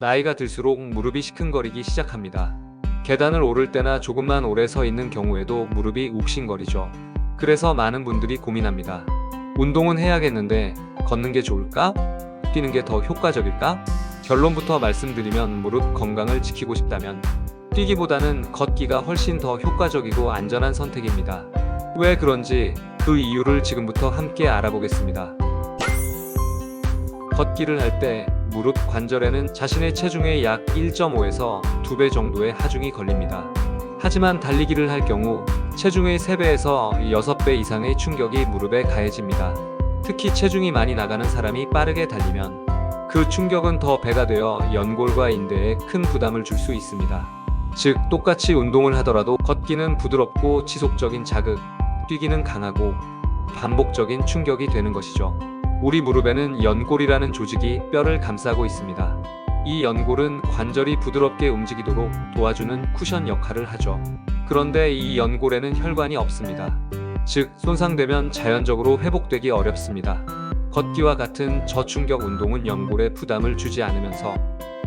나이가 들수록 무릎이 시큰거리기 시작합니다. 계단을 오를 때나 조금만 오래 서 있는 경우에도 무릎이 욱신거리죠. 그래서 많은 분들이 고민합니다. 운동은 해야겠는데 걷는 게 좋을까? 뛰는 게 더 효과적일까? 결론부터 말씀드리면 무릎 건강을 지키고 싶다면 뛰기보다는 걷기가 훨씬 더 효과적이고 안전한 선택입니다. 왜 그런지 그 이유를 지금부터 함께 알아보겠습니다. 걷기를 할 때 무릎 관절에는 자신의 체중의 약 1.5에서 2배 정도의 하중이 걸립니다. 하지만 달리기를 할 경우 체중의 3배에서 6배 이상의 충격이 무릎에 가해집니다. 특히 체중이 많이 나가는 사람이 빠르게 달리면 그 충격은 더 배가 되어 연골과 인대에 큰 부담을 줄 수 있습니다. 즉, 똑같이 운동을 하더라도 걷기는 부드럽고 지속적인 자극, 뛰기는 강하고 반복적인 충격이 되는 것이죠. 우리 무릎에는 연골이라는 조직이 뼈를 감싸고 있습니다. 이 연골은 관절이 부드럽게 움직이도록 도와주는 쿠션 역할을 하죠. 그런데 이 연골에는 혈관이 없습니다. 즉, 손상되면 자연적으로 회복되기 어렵습니다. 걷기와 같은 저충격 운동은 연골에 부담을 주지 않으면서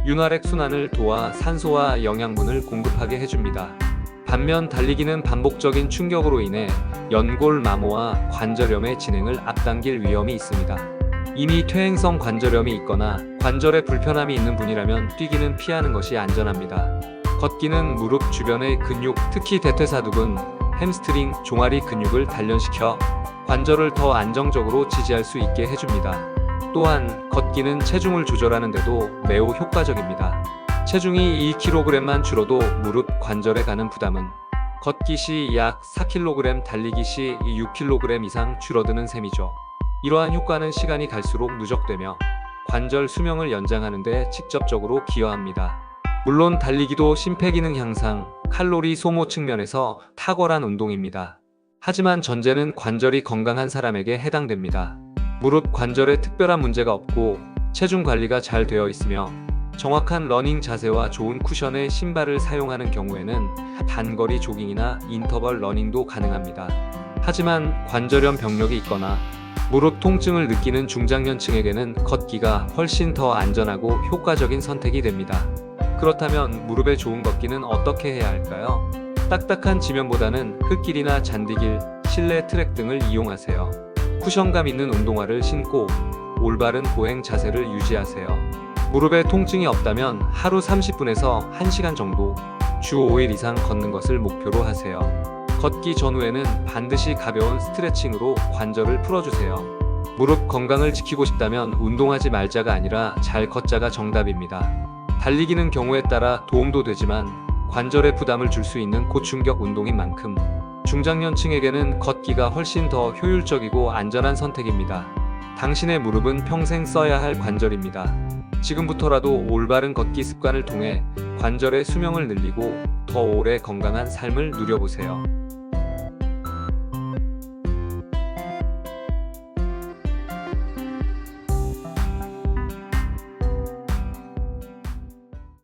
윤활액 순환을 도와 산소와 영양분을 공급하게 해줍니다. 반면 달리기는 반복적인 충격으로 인해 연골 마모와 관절염의 진행을 앞당길 위험이 있습니다. 이미 퇴행성 관절염이 있거나 관절에 불편함이 있는 분이라면 뛰기는 피하는 것이 안전합니다. 걷기는 무릎 주변의 근육, 특히 대퇴사두근, 햄스트링, 종아리 근육을 단련시켜 관절을 더 안정적으로 지지할 수 있게 해줍니다. 또한 걷기는 체중을 조절하는데도 매우 효과적입니다. 체중이 2kg만 줄어도 무릎 관절에 가는 부담은 걷기 시 약 4kg, 달리기 시 6kg 이상 줄어드는 셈이죠. 이러한 효과는 시간이 갈수록 누적되며 관절 수명을 연장하는 데 직접적으로 기여합니다. 물론 달리기도 심폐기능 향상, 칼로리 소모 측면에서 탁월한 운동입니다. 하지만 전제는 관절이 건강한 사람에게 해당됩니다. 무릎 관절에 특별한 문제가 없고 체중 관리가 잘 되어 있으며 정확한 러닝 자세와 좋은 쿠션의 신발을 사용하는 경우에는 단거리 조깅이나 인터벌 러닝도 가능합니다. 하지만 관절염 병력이 있거나 무릎 통증을 느끼는 중장년층에게는 걷기가 훨씬 더 안전하고 효과적인 선택이 됩니다. 그렇다면 무릎에 좋은 걷기는 어떻게 해야 할까요? 딱딱한 지면보다는 흙길이나 잔디길, 실내 트랙 등을 이용하세요. 쿠션감 있는 운동화를 신고 올바른 보행 자세를 유지하세요. 무릎에 통증이 없다면 하루 30분에서 1시간 정도 주 5일 이상 걷는 것을 목표로 하세요. 걷기 전후에는 반드시 가벼운 스트레칭으로 관절을 풀어주세요. 무릎 건강을 지키고 싶다면 운동하지 말자가 아니라 잘 걷자가 정답입니다. 달리기는 경우에 따라 도움도 되지만 관절에 부담을 줄 수 있는 고충격 운동인 만큼 중장년층에게는 걷기가 훨씬 더 효율적이고 안전한 선택입니다. 당신의 무릎은 평생 써야 할 관절입니다. 지금부터라도 올바른 걷기 습관을 통해 관절의 수명을 늘리고 더 오래 건강한 삶을 누려보세요.